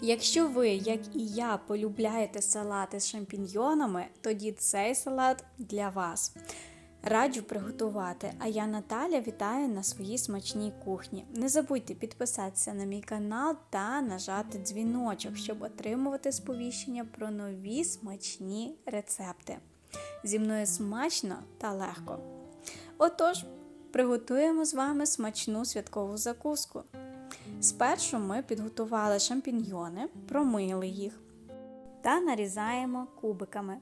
Якщо ви, як і я, полюбляєте салати з шампіньйонами, тоді цей салат для вас. Раджу приготувати. А я Наталя вітаю на своїй смачній кухні. Не забудьте підписатися на мій канал та нажати дзвіночок, щоб отримувати сповіщення про нові смачні рецепти. Зі мною смачно та легко. Отож, приготуємо з вами смачну святкову закуску. Спершу ми підготували шампіньйони, промили їх та нарізаємо кубиками.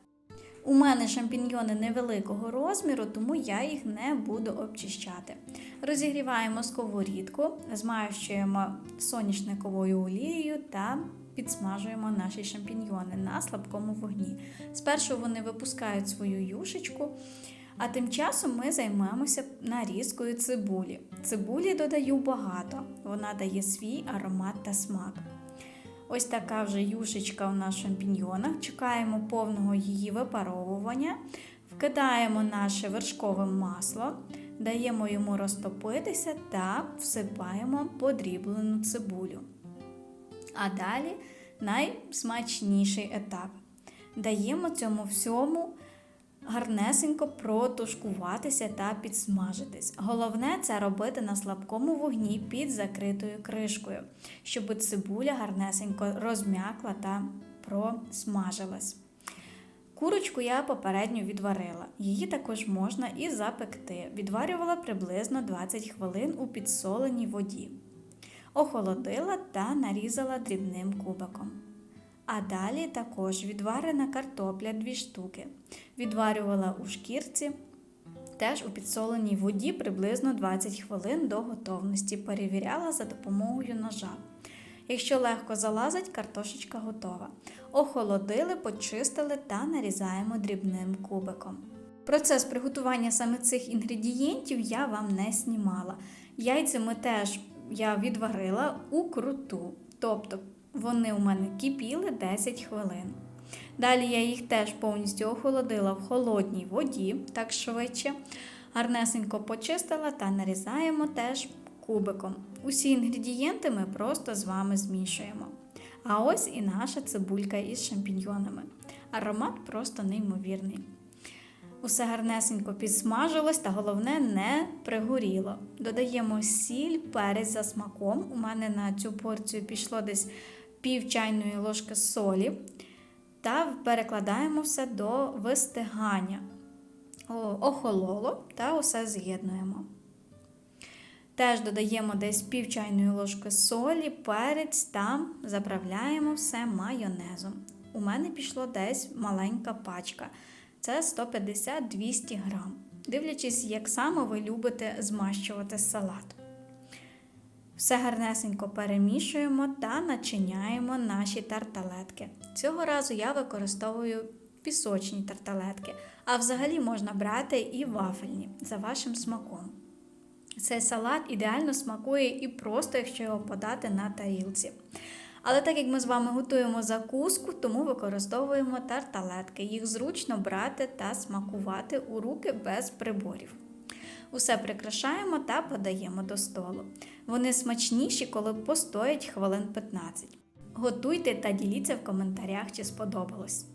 У мене шампіньйони невеликого розміру, тому я їх не буду обчищати. Розігріваємо сковорідку, змащуємо соняшниковою олією та підсмажуємо наші шампіньйони на слабкому вогні. Спершу вони випускають свою юшечку, а тим часом ми займемося нарізкою цибулі. Цибулі додаю багато, вона дає свій аромат та смак. Ось така вже юшечка у нас в шампіньйонах. Чекаємо повного її випаровування, вкидаємо наше вершкове масло, даємо йому розтопитися та всипаємо подріблену цибулю. А далі найсмачніший етап. Даємо цьому всьому гарнесенько протушкуватися та підсмажитись. Головне це робити на слабкому вогні під закритою кришкою, щоб цибуля гарнесенько розм'якла та просмажилась. Курочку я попередньо відварила. Її також можна і запекти. Відварювала приблизно 20 хвилин у підсоленій воді. Охолодила та нарізала дрібним кубиком. А далі також відварена картопля 2 штуки. Відварювала у шкірці, теж у підсоленій воді приблизно 20 хвилин до готовності. Перевіряла за допомогою ножа. Якщо легко залазить, картошечка готова. Охолодили, почистили та нарізаємо дрібним кубиком. Процес приготування саме цих інгредієнтів я вам не знімала. Яйця ми теж я відварила у круту, тобто вони у мене кипіли 10 хвилин. Далі я їх теж повністю охолодила в холодній воді, так швидше. Гарнесенько почистила та нарізаємо теж кубиком. Усі інгредієнти ми просто з вами змішуємо. А ось і наша цибулька із шампіньйонами. Аромат просто неймовірний. Усе гарнесенько підсмажилось та головне не пригоріло. Додаємо сіль, перець за смаком. У мене на цю порцію пішло десь пів чайної ложки солі. Та перекладаємо все до вистигання. Охололо та усе з'єднуємо. Теж додаємо десь пів чайної ложки солі, перець та заправляємо все майонезом. У мене пішло десь маленька пачка. Це 150-200 грам. Дивлячись, як саме ви любите змащувати салат. Все гарнесенько перемішуємо та начиняємо наші тарталетки. Цього разу я використовую пісочні тарталетки, а взагалі можна брати і вафельні за вашим смаком. Цей салат ідеально смакує і просто, якщо його подати на тарілці. Але так як ми з вами готуємо закуску, тому використовуємо тарталетки. Їх зручно брати та смакувати у руки без приборів. Усе прикрашаємо та подаємо до столу. Вони смачніші, коли постоять хвилин 15. Готуйте та діліться в коментарях, чи сподобалось.